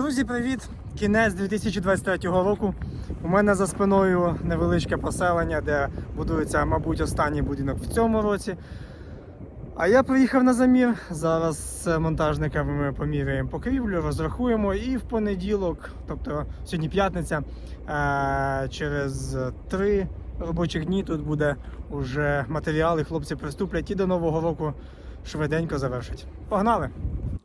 Друзі, привіт! Кінець 2023 року. У мене за спиною невеличке поселення, де будується, мабуть, останній будинок в цьому році. А я приїхав на замір. Зараз з монтажниками ми поміряємо покрівлю, розрахуємо і в понеділок, тобто сьогодні п'ятниця, е, через три робочих дні тут буде уже матеріал, і хлопці приступлять і до нового року швиденько завершать. Погнали!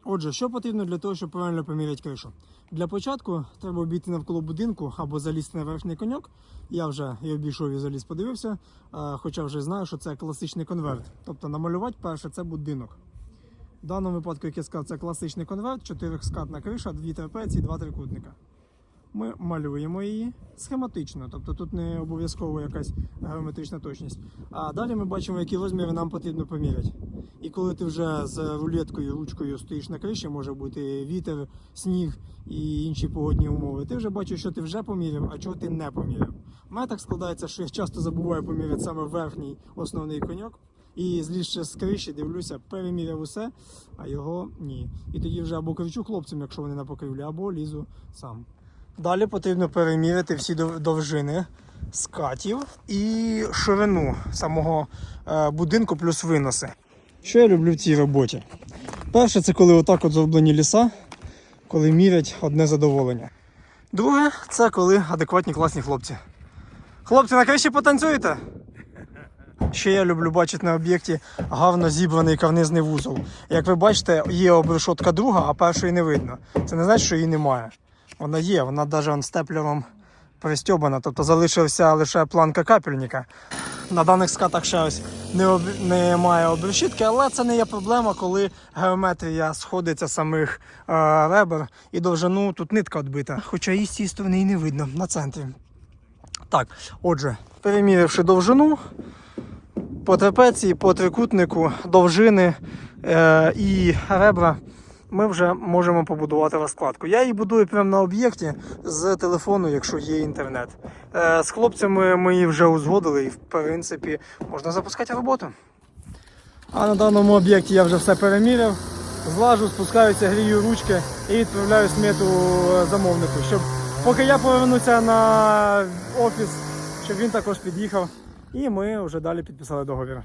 Отже, що потрібно для того, щоб правильно поміряти кришу? Для початку треба обійти навколо будинку або залізти на верхній коньок. Я вже і обійшов і заліз подивився, е, хоча вже знаю, що це класичний конверт. Тобто намалювати перше це будинок. В даному випадку, як я сказав, це класичний конверт, 4 скатна криша, дві трапеції, два трикутника. Ми малюємо її схематично, тобто тут не обов'язково якась геометрична точність. А далі ми бачимо, які розміри нам потрібно поміряти. І коли ти вже з рулеткою, ручкою стоїш на криші, може бути вітер, сніг і інші погодні умови, ти вже бачиш, що ти вже поміряв, а чого ти не поміряв. У мене так складається, що я часто забуваю поміряти саме верхній основний коньок. І злізши з криші, дивлюся, переміряв усе, а його ні. І тоді вже або кричу хлопцям, якщо вони на покрівлі, або лізу сам. Далі потрібно переміряти всі довжини скатів і ширину самого е, будинку плюс виноси. Що я люблю в цій роботі? Перше, це коли отак от зроблені ліса, коли мірять одне задоволення. Друге, це коли адекватні класні хлопці. Хлопці, на криші потанцюєте? Ще я люблю бачити на об'єкті гарно зібраний карнизний вузол. Як ви бачите, є обрешотка друга, а першої не видно. Це не значить, що її немає. Вона є, вона навіть степлером пристьобана, тобто залишився лише планка капельника. На даних скатах ще ось не, об... немає обрешітки, але це не є проблема, коли геометрія сходиться самих е, ребер і довжину тут нитка відбита. Хоча її з цієї сторони і не видно на центрі. Так, отже, переміривши довжину, по трапеції, по трикутнику, довжини е, і ребра, ми вже можемо побудувати розкладку. Я її будую прямо на об'єкті з телефону, якщо є інтернет. Е, з хлопцями ми її вже узгодили і, в принципі, можна запускати роботу. А на даному об'єкті я вже все переміряв. Злажу, спускаюся, грію ручки і відправляю смету е, замовнику, щоб поки я повернуся на офіс, щоб він також під'їхав. І ми вже далі підписали договір.